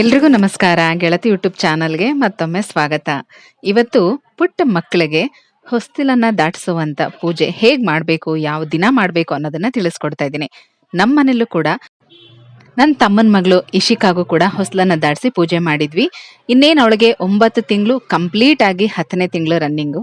ಎಲ್ರಿಗೂ ನಮಸ್ಕಾರ. ಗೆಳತಿ ಯೂಟ್ಯೂಬ್ ಚಾನಲ್ಗೆ ಮತ್ತೊಮ್ಮೆ ಸ್ವಾಗತ. ಇವತ್ತು ಪುಟ್ಟ ಮಕ್ಕಳಿಗೆ ಹೊಸ್ತಿಲನ್ನ ದಾಟಿಸುವಂತ ಪೂಜೆ ಹೇಗ್ ಮಾಡಬೇಕು, ಯಾವ ದಿನ ಮಾಡಬೇಕು ಅನ್ನೋದನ್ನ ತಿಳಿಸ್ಕೊಡ್ತಾ ಇದ್ದೀನಿ. ನಮ್ಮ ಮನೇಲೂ ಕೂಡ ನನ್ನ ತಮ್ಮನ ಮಗಳು ಇಶಿಕಾಗೂ ಕೂಡ ಹೊಸಲನ್ನ ದಾಡಿಸಿ ಪೂಜೆ ಮಾಡಿದ್ವಿ. ಇನ್ನೇನು ಅವಳಿಗೆ ಒಂಬತ್ತು ತಿಂಗಳು ಕಂಪ್ಲೀಟ್ ಆಗಿ ಹತ್ತನೇ ತಿಂಗಳು ರನ್ನಿಂಗು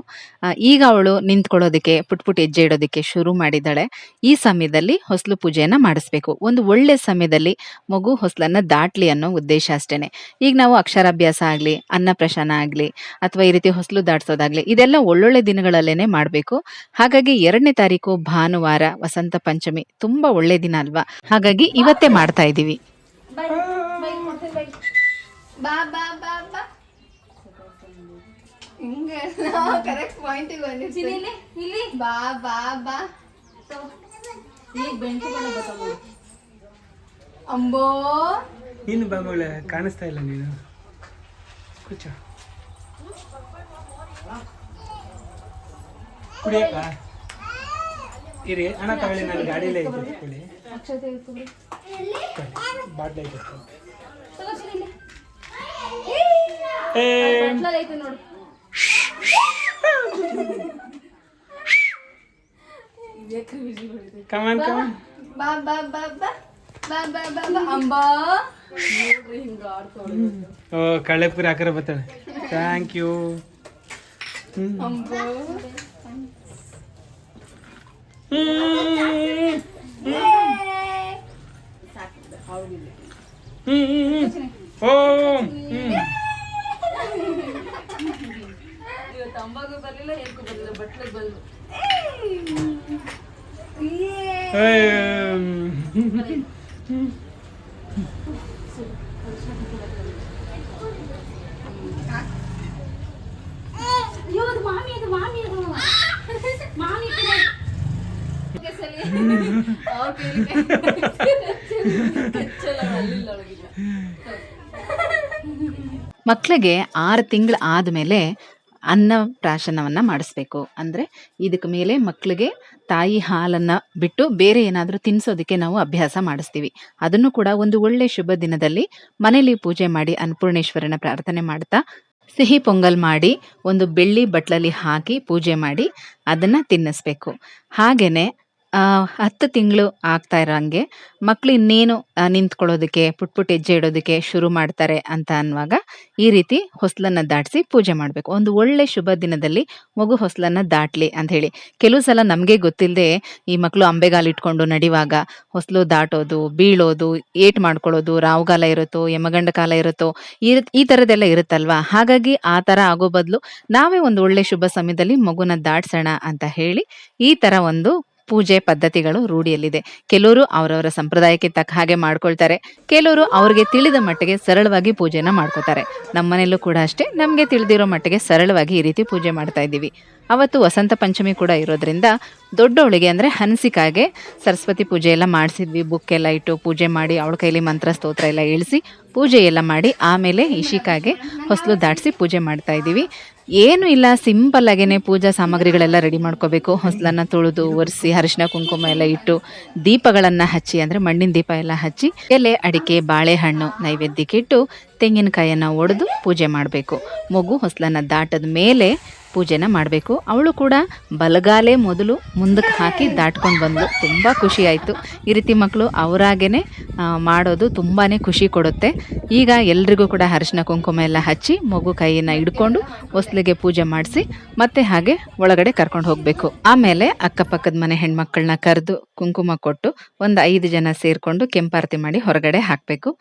ಈಗ ಅವಳು ನಿಂತ್ಕೊಳ್ಳೋದಕ್ಕೆ ಪುಟ್ ಪುಟ್ ಹೆಜ್ಜೆ ಇಡೋದಕ್ಕೆ ಶುರು ಮಾಡಿದ್ದಾಳೆ. ಈ ಸಮಯದಲ್ಲಿ ಹೊಸಲು ಪೂಜೆಯನ್ನು ಮಾಡಿಸ್ಬೇಕು. ಒಂದು ಒಳ್ಳೆ ಸಮಯದಲ್ಲಿ ಮಗು ಹೊಸ್ಲನ್ನ ದಾಟ್ಲಿ ಅನ್ನೋ ಉದ್ದೇಶ ಅಷ್ಟೇನೆ. ಈಗ ನಾವು ಅಕ್ಷರಾಭ್ಯಾಸ ಆಗಲಿ ಅನ್ನಪ್ರಶಾನ ಆಗಲಿ, ಅಥವಾ ಈ ರೀತಿ ಹೊಸಲು ದಾಡಿಸೋದಾಗ್ಲಿ ಇದೆಲ್ಲ ಒಳ್ಳೊಳ್ಳೆ ದಿನಗಳಲ್ಲೇನೆ ಮಾಡಬೇಕು. ಹಾಗಾಗಿ ಎರಡನೇ ತಾರೀಕು ಭಾನುವಾರ ವಸಂತ ಪಂಚಮಿ ತುಂಬಾ ಒಳ್ಳೆ ದಿನ ಅಲ್ವಾ? ಹಾಗಾಗಿ ಇವತ್ತೇ ಮಾಡ್ತಾ ಇದ್ದೀವಿ ಟಿವಿ ಅಂಬೋ. ನೀನು ಬಾಮಗಳ ಕಾಣಿಸ್ತಾ ಇಲ್ಲ ನೀನು. ಕುಚ್ಚ ಇರಿ ಅಣ್ಣ ತಗೊಳ್ಳಿ ನಾನು ಗಾಡಿಯಲ್ಲೇ ಇದ್ದೀನಿ ಅಕ್ಷತೆ ಇಟ್ಕೊಬ್ರಿ ಬಾಟ್ಲಿ ಐತೆ ತಗೋ ಚಿನ್ನಿ ಏ ಬಟ್ಲಲ್ಲಿ ಐತೆ ನೋಡು ಕಮಾನ್ ಕಮಾನ್ ಬಾ ಬಾ ಬಾ ಬಾ ಬಾ ಬಾ ಬಾ ಬಾ ಅಂಬಾ ನೋಡ್ರಿ ಹಿಂಗ ಆಡ್ತಾಳೆ ಓ ಕಳ್ಳೆಪುರಿ ಹಾಕರ ಬರ್ತಾಳೆ ಥ್ಯಾಂಕ್ ಯು ಅಂಬೋ ಓಂ ಇವತ್ತು ತಂಬಾಕು ಬರಲಿಲ್ಲ ಏನ್ಕು ಬರಲಿಲ್ಲ ಬಟ್ಲಿಗೆ ಬಂದು ಅಯ್ಯೋ ಮಕ್ಕಳಿಗೆ ಆರು ತಿಂಗಳು ಆದಮೇಲೆ ಅನ್ನಪ್ರಾಶನವನ್ನ ಮಾಡಿಸ್ಬೇಕು. ಅಂದ್ರೆ ಇದಕ್ಕೆ ಮೇಲೆ ಮಕ್ಕಳಿಗೆ ತಾಯಿ ಹಾಲನ್ನ ಬಿಟ್ಟು ಬೇರೆ ಏನಾದರೂ ತಿನ್ನಿಸೋದಕ್ಕೆ ನಾವು ಅಭ್ಯಾಸ ಮಾಡಿಸ್ತೀವಿ. ಅದನ್ನು ಕೂಡ ಒಂದು ಒಳ್ಳೆ ಶುಭ ದಿನದಲ್ಲಿ ಮನೇಲಿ ಪೂಜೆ ಮಾಡಿ ಅನ್ನಪೂರ್ಣೇಶ್ವರನ ಪ್ರಾರ್ಥನೆ ಮಾಡ್ತಾ ಸಿಹಿ ಪೊಂಗಲ್ ಮಾಡಿ ಒಂದು ಬೆಳ್ಳಿ ಬಟ್ಲಲ್ಲಿ ಹಾಕಿ ಪೂಜೆ ಮಾಡಿ ಅದನ್ನ ತಿನ್ನಿಸ್ಬೇಕು. ಹಾಗೇನೆ ಆ, ಹತ್ತು ತಿಂಗಳು ಆಗ್ತಾ ಇರೋಂಗೆ ಮಕ್ಳು ಇನ್ನೇನು ನಿಂತ್ಕೊಳ್ಳೋದಕ್ಕೆ ಪುಟ್ ಪುಟ್ ಹೆಜ್ಜೆ ಇಡೋದಕ್ಕೆ ಶುರು ಮಾಡ್ತಾರೆ ಅಂತ ಅನ್ನುವಾಗ ಈ ರೀತಿ ಹೊಸಲನ್ನು ದಾಟಿಸಿ ಪೂಜೆ ಮಾಡಬೇಕು. ಒಂದು ಒಳ್ಳೆ ಶುಭ ದಿನದಲ್ಲಿ ಮಗು ಹೊಸಲನ್ನು ದಾಟಲಿ ಅಂತ ಹೇಳಿ. ಕೆಲವು ಸಲ ನಮಗೆ ಗೊತ್ತಿಲ್ಲದೆ ಈ ಮಕ್ಕಳು ಅಂಬೆಗಾಲು ಇಟ್ಕೊಂಡು ನಡೆಯುವಾಗ ಹೊಸಲು ದಾಟೋದು, ಬೀಳೋದು, ಏಟ್ ಮಾಡ್ಕೊಳ್ಳೋದು ರಾವುಗಾಲ ಇರುತ್ತೋ, ಯಮಗಂಡ ಕಾಲ ಇರುತ್ತೋ, ಈ ಈ ಥರದ್ದೆಲ್ಲ ಇರುತ್ತಲ್ವಾ? ಹಾಗಾಗಿ ಆ ಥರ ಆಗೋ ಬದಲು ನಾವೇ ಒಂದು ಒಳ್ಳೆ ಶುಭ ಸಮಯದಲ್ಲಿ ಮಗುನ ದಾಟ್ಸೋಣ ಅಂತ ಹೇಳಿ ಈ ಥರ ಒಂದು ಪೂಜೆ ಪದ್ಧತಿಗಳು ರೂಢಿಯಲ್ಲಿದೆ. ಕೆಲವರು ಅವರವರ ಸಂಪ್ರದಾಯಕ್ಕೆ ತಕ್ಕ ಹಾಗೆ ಮಾಡ್ಕೊಳ್ತಾರೆ. ಕೆಲವರು ಅವ್ರಿಗೆ ತಿಳಿದ ಮಟ್ಟಿಗೆ ಸರಳವಾಗಿ ಪೂಜೆನ ಮಾಡ್ಕೋತಾರೆ. ನಮ್ಮನೆಯಲ್ಲೂ ಕೂಡ ಅಷ್ಟೇ. ನಮಗೆ ತಿಳಿದಿರೋ ಮಟ್ಟಿಗೆ ಸರಳವಾಗಿ ಈ ರೀತಿ ಪೂಜೆ ಮಾಡ್ತಾ ಇದ್ದೀವಿ. ಅವತ್ತು ವಸಂತ ಪಂಚಮಿ ಕೂಡ ಇರೋದ್ರಿಂದ ದೊಡ್ಡವಳಿಗೆ ಅಂದರೆ ಹನ್ಸಿಕಾಗೆ ಸರಸ್ವತಿ ಪೂಜೆ ಎಲ್ಲ ಮಾಡಿಸಿದ್ವಿ. ಬುಕ್ ಎಲ್ಲ ಇಟ್ಟು ಪೂಜೆ ಮಾಡಿ ಅವಳ ಕೈಲಿ ಮಂತ್ರ ಸ್ತೋತ್ರ ಎಲ್ಲ ಇಳಿಸಿ ಪೂಜೆ ಎಲ್ಲ ಮಾಡಿ ಆಮೇಲೆ ಇಶಿಕಾಗೆ ಹೊಸಲು ದಾಟಿಸಿ ಪೂಜೆ ಮಾಡ್ತಾ ಇದ್ದೀವಿ. ಏನು ಇಲ್ಲ, ಸಿಂಪಲ್ ಆಗೇ ಪೂಜಾ ಸಾಮಗ್ರಿಗಳೆಲ್ಲ ರೆಡಿ ಮಾಡ್ಕೋಬೇಕು. ಹೊಸಲನ್ನು ತುಳಿದು ಒರೆಸಿ ಅರಿಶಿನ, ಕುಂಕುಮ ಎಲ್ಲ ಇಟ್ಟು ದೀಪಗಳನ್ನು ಹಚ್ಚಿ ಅಂದರೆ ಮಣ್ಣಿನ ದೀಪ ಎಲ್ಲ ಹಚ್ಚಿ ಎಲೆ, ಅಡಿಕೆ, ಬಾಳೆಹಣ್ಣು ನೈವೇದ್ಯಕ್ಕೆ ಇಟ್ಟು ತೆಂಗಿನಕಾಯನ್ನ ಒಡೆದು ಪೂಜೆ ಮಾಡಬೇಕು. ಮಗು ಹೊಸಲನ್ನು ದಾಟದ ಮೇಲೆ ಪೂಜೆನ ಮಾಡಬೇಕು. ಅವಳು ಕೂಡ ಬಲಗಾಲೇ ಮೊದಲು ಮುಂದಕ್ಕೆ ಹಾಕಿ ದಾಟ್ಕೊಂಡು ಬಂದು ತುಂಬ ಖುಷಿಯಾಯಿತು ಈ ರೀತಿ ಮಕ್ಕಳು ಅವರಾಗೇ ಮಾಡೋದು ತುಂಬಾ ಖುಷಿ ಕೊಡುತ್ತೆ. ಈಗ ಎಲ್ರಿಗೂ ಕೂಡ ಅರಿಶಿನ ಕುಂಕುಮ ಎಲ್ಲ ಹಚ್ಚಿ ಮಗು ಕೈಯನ್ನು ಹಿಡ್ಕೊಂಡು ಹೊಸ್ಲಿಗೆ ಪೂಜೆ ಮಾಡಿಸಿ ಮತ್ತೆ ಹಾಗೆ ಒಳಗಡೆ ಕರ್ಕೊಂಡು ಹೋಗಬೇಕು. ಆಮೇಲೆ ಅಕ್ಕಪಕ್ಕದ ಮನೆ ಹೆಣ್ಮಕ್ಳನ್ನ ಕರೆದು ಕುಂಕುಮ ಕೊಟ್ಟು ಒಂದು ಐದು ಜನ ಸೇರಿಕೊಂಡು ಕೆಂಪಾರತಿ ಮಾಡಿ ಹೊರಗಡೆ ಹಾಕಬೇಕು.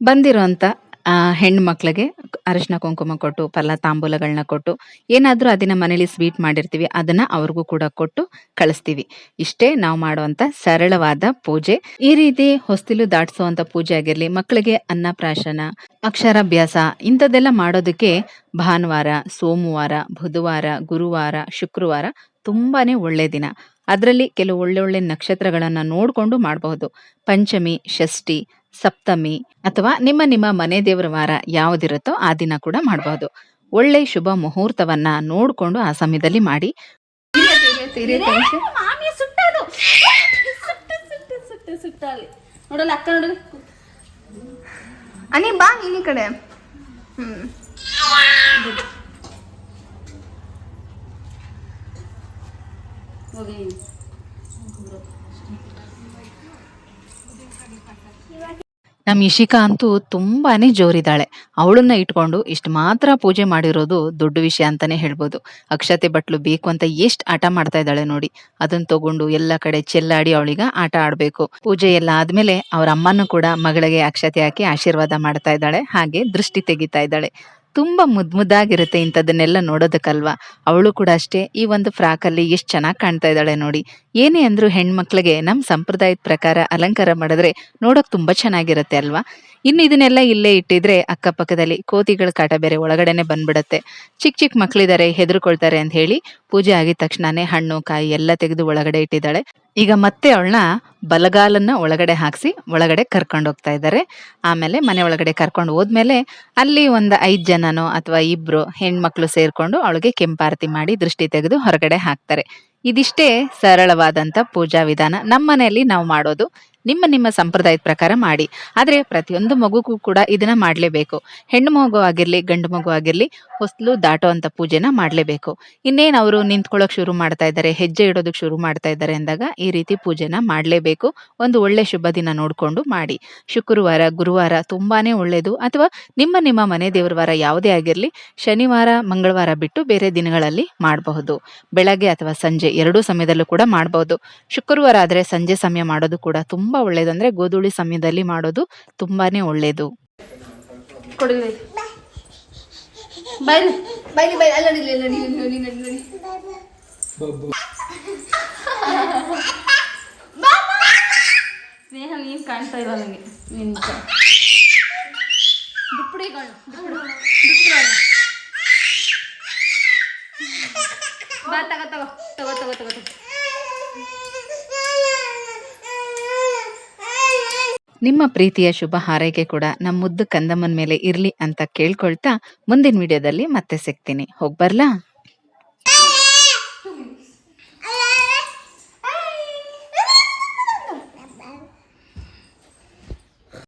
ಬಂದಿರೋಂಥ ಆ, ಹೆಣ್ಣು ಮಕ್ಳಿಗೆ ಅರಿಶಿನ ಕುಂಕುಮ ಕೊಟ್ಟು ಫಲ ತಾಂಬೂಲಗಳನ್ನ ಕೊಟ್ಟು, ಏನಾದರೂ ಅದನ್ನ ಮನೇಲಿ ಸ್ವೀಟ್ ಮಾಡಿರ್ತೀವಿ, ಅದನ್ನ ಅವ್ರಿಗೂ ಕೂಡ ಕೊಟ್ಟು ಕಳಿಸ್ತೀವಿ. ಇಷ್ಟೇ ನಾವು ಮಾಡುವಂತ ಸರಳವಾದ ಪೂಜೆ. ಈ ರೀತಿ ಹೊಸ್ತಿಲು ದಾಟಿಸುವಂತ ಪೂಜೆ ಆಗಿರ್ಲಿ ಮಕ್ಕಳಿಗೆ ಅನ್ನಪ್ರಾಶನ ಅಕ್ಷರಾಭ್ಯಾಸ, ಇಂಥದ್ದೆಲ್ಲ ಮಾಡೋದಕ್ಕೆ ಭಾನುವಾರ, ಸೋಮವಾರ, ಬುಧವಾರ, ಗುರುವಾರ, ಶುಕ್ರವಾರ ತುಂಬಾನೇ ಒಳ್ಳೆ ದಿನ. ಅದರಲ್ಲಿ ಕೆಲವು ಒಳ್ಳೆ ಒಳ್ಳೆ ನಕ್ಷತ್ರಗಳನ್ನ ನೋಡಿಕೊಂಡು ಮಾಡಬಹುದು. ಪಂಚಮಿ, ಷಷ್ಠಿ ಸಪ್ತಮಿ ಅಥವಾ ನಿಮ್ಮ ನಿಮ್ಮ ಮನೆ ದೇವರ ವಾರ ಯಾವುದಿರುತ್ತೋ ಆ ದಿನ ಕೂಡ ಮಾಡಬಹುದು ಒಳ್ಳೆ ಶುಭ ಮುಹೂರ್ತವನ್ನ ನೋಡಿಕೊಂಡು ಆ ಸಮಯದಲ್ಲಿ ಮಾಡಿ. ಅಕ್ಕ ನಮ್ಮ ಇಶಿಕಾ ಅಂತೂ ತುಂಬಾನೇ ಜೋರಿದ್ದಾಳೆ. ಅವಳನ್ನ ಇಟ್ಕೊಂಡು ಇಷ್ಟು ಮಾತ್ರ ಪೂಜೆ ಮಾಡಿರೋದು ದೊಡ್ಡ ವಿಷಯ ಅಂತಾನೆ ಹೇಳ್ಬೋದು. ಅಕ್ಷತೆ ಬಟ್ಲು ಬೇಕು ಅಂತ ಎಷ್ಟು ಆಟ ಮಾಡ್ತಾ ಇದ್ದಾಳೆ ನೋಡಿ. ಅದನ್ನ ತಗೊಂಡು ಎಲ್ಲ ಕಡೆ ಚೆಲ್ಲಾಡಿ ಅವಳಿಗ ಆಟ ಆಡ್ಬೇಕು. ಪೂಜೆ ಎಲ್ಲ ಆದ್ಮೇಲೆ ಅವ್ರ ಅಮ್ಮನೂ ಕೂಡ ಮಗಳಿಗೆ ಅಕ್ಷತೆ ಹಾಕಿ ಆಶೀರ್ವಾದ ಮಾಡ್ತಾ ಇದ್ದಾಳೆ. ಹಾಗೆ ದೃಷ್ಟಿ ತೆಗಿತಾ ಇದ್ದಾಳೆ. ತುಂಬಾ ಮುದ್ ಮುದ್ದಾಗಿರುತ್ತೆ ಇಂಥದನ್ನೆಲ್ಲ ನೋಡೋದಕ್ಕಲ್ವಾ? ಅವಳು ಕೂಡ ಅಷ್ಟೇ ಈ ಒಂದು ಫ್ರಾಕ್ ಅಲ್ಲಿ ಎಷ್ಟು ಚೆನ್ನಾಗಿ ಕಾಣ್ತಾ ಇದ್ದಾಳೆ ನೋಡಿ. ಏನೇ ಅಂದ್ರೂ ಹೆಣ್ಮಕ್ಳಿಗೆ ನಮ್ಮ ಸಂಪ್ರದಾಯದ ಪ್ರಕಾರ ಅಲಂಕಾರ ಮಾಡಿದ್ರೆ ನೋಡೋಕೆ ತುಂಬಾ ಚೆನ್ನಾಗಿರುತ್ತೆ ಅಲ್ವಾ? ಇನ್ನು ಇದನ್ನೆಲ್ಲ ಇಲ್ಲೇ ಇಟ್ಟಿದ್ರೆ ಅಕ್ಕಪಕ್ಕದಲ್ಲಿ ಕೋತಿಗಳ ಕಾಟ ಬೇರೆ ಒಳಗಡೆನೆ ಬಂದ್ಬಿಡತ್ತೆ. ಚಿಕ್ಕ ಚಿಕ್ಕ ಮಕ್ಕಳಿದ್ದಾರೆ ಹೆದರ್ಕೊಳ್ತಾರೆ ಅಂತ ಹೇಳಿ ಪೂಜೆ ಆಗಿದ ತಕ್ಷಣನೇ ಹಣ್ಣು, ಕಾಯಿ ಎಲ್ಲ ತೆಗೆದು ಒಳಗಡೆ ಇಟ್ಟಿದ್ದಾಳೆ. ಈಗ ಮತ್ತೆ ಅವಳನ್ನ ಬಲಗಾಲನ್ನ ಒಳಗಡೆ ಹಾಕ್ಸಿ ಒಳಗಡೆ ಕರ್ಕೊಂಡು ಹೋಗ್ತಾ ಇದ್ದಾರೆ. ಆಮೇಲೆ ಮನೆ ಒಳಗಡೆ ಕರ್ಕೊಂಡು ಹೋದ್ಮೇಲೆ ಅಲ್ಲಿ ಒಂದು ಐದು ಜನನೋ ಅಥವಾ ಇಬ್ರು ಹೆಣ್ಮಕ್ಳು ಸೇರ್ಕೊಂಡು ಅವಳಿಗೆ ಕೆಂಪಾರತಿ ಮಾಡಿ ದೃಷ್ಟಿ ತೆಗೆದು ಹೊರಗಡೆ ಹಾಕ್ತಾರೆ. ಇದಿಷ್ಟೇ ಸರಳವಾದಂತ ಪೂಜಾ ವಿಧಾನ ನಮ್ಮ ಮನೆಯಲ್ಲಿ ನಾವು ಮಾಡೋದು. ನಿಮ್ಮ ನಿಮ್ಮ ಸಂಪ್ರದಾಯದ ಪ್ರಕಾರ ಮಾಡಿ. ಆದ್ರೆ ಪ್ರತಿಯೊಂದು ಮಗುಗೂ ಕೂಡ ಇದನ್ನ ಮಾಡ್ಲೇಬೇಕು. ಹೆಣ್ಣು ಮಗು ಆಗಿರ್ಲಿ, ಗಂಡು ಮಗು ಆಗಿರ್ಲಿ, ಹೊಸ್ಲು ದಾಟೋ ಅಂತ ಪೂಜೆನ ಮಾಡ್ಲೇಬೇಕು. ಇನ್ನೇನ್ ಅವರು ನಿಂತ್ಕೊಳ್ಳೋಕ್ ಶುರು ಮಾಡ್ತಾ ಇದ್ದಾರೆ, ಹೆಜ್ಜೆ ಇಡೋದಕ್ ಶುರು ಮಾಡ್ತಾ ಇದ್ದಾರೆ ಅಂದಾಗ ಈ ರೀತಿ ಪೂಜೆನ ಮಾಡ್ಲೇಬೇಕು. ಒಂದು ಒಳ್ಳೆ ಶುಭ ದಿನ ನೋಡ್ಕೊಂಡು ಮಾಡಿ. ಶುಕ್ರವಾರ, ಗುರುವಾರ ತುಂಬಾನೇ ಒಳ್ಳೇದು. ಅಥವಾ ನಿಮ್ಮ ನಿಮ್ಮ ಮನೆ ದೇವರ ವಾರ ಯಾವುದೇ ಆಗಿರ್ಲಿ, ಶನಿವಾರ, ಮಂಗಳವಾರ ಬಿಟ್ಟು ಬೇರೆ ದಿನಗಳಲ್ಲಿ ಮಾಡಬಹುದು. ಬೆಳಗ್ಗೆ ಅಥವಾ ಸಂಜೆ ಎರಡೂ ಸಮಯದಲ್ಲೂ ಕೂಡ ಮಾಡಬಹುದು ಶುಕ್ರವಾರ ಆದ್ರೆ ಸಂಜೆ ಸಮಯ ಮಾಡೋದು ಕೂಡ ತುಂಬಾ ಒಳ್ಳೇದು. ಅಂದ್ರೆ ಗೋಧೂಳಿ ಸಮಯದಲ್ಲಿ ಮಾಡೋದು ತುಂಬಾನೇ ಒಳ್ಳೇದು. ಬಾ, ತಗೋ ತಗೋ. ತಗೋ ನಿಮ್ಮ ಪ್ರೀತಿಯ ಶುಭ ಹಾರೈಕೆ ಕೂಡ ನಮ್ಮ ಮುದ್ದು ಕಂದಮ್ಮನ ಮೇಲೆ ಇರ್ಲಿ ಅಂತ ಕೇಳ್ಕೊಳ್ತಾ ಮುಂದಿನ ವಿಡಿಯೋದಲ್ಲಿ ಮತ್ತೆ ಸಿಗ್ತೀನಿ. ಹೋಗ್ಬರ್ಲಾ?